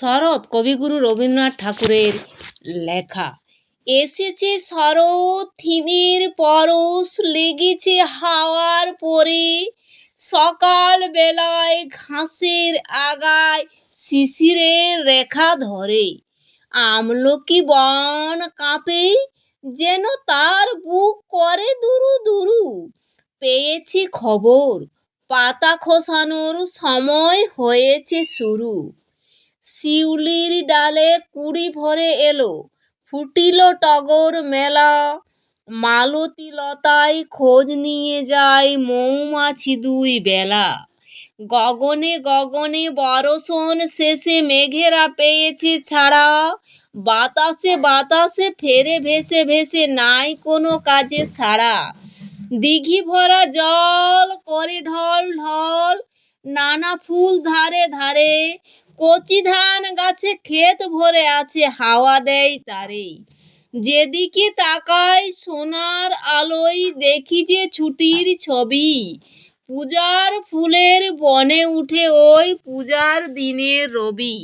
শরৎ কবিগুরু রবীন্দ্রনাথ ঠাকুরের লেখা। এসেছে শরৎ, থিমের পরশ, লেগেছে হাওয়ার পরে। সকাল বেলায় ঘাসের আগায় শিশিরের রেখা ধরে। আমলকি বন কাঁপে, যেন তার বুক করে দুরু দুরু। পেয়েছি খবর, পাতা খসানোর সময় হয়েছে শুরু। শিউলির ডালে কুড়ি ভরে এলো। ফুটিল টগর মেলা। মালতী লতায় খোঁজ নিয়ে যায় মৌমাছি দুই বেলা। গগনে গগনে বরষণ, শেষে মেঘেরা পেয়েছে ছাড়া। বাতাসে বাতাসে, ফেরে ভেসে ভেসে নাই কোনো কাজে সাড়া। দিঘি ভরা জল, করে ঢল ঢল, নানা ফুল ধারে ধারে কচি ধান গাছে ক্ষেত ভরে আছে, হাওয়া দেয় তারে যেদিকে তাকায় সোনার আলোয়, দেখি যে ছুটির ছবি। পূজার ফুলের বনে উঠে ওই পূজার দিনের রবি।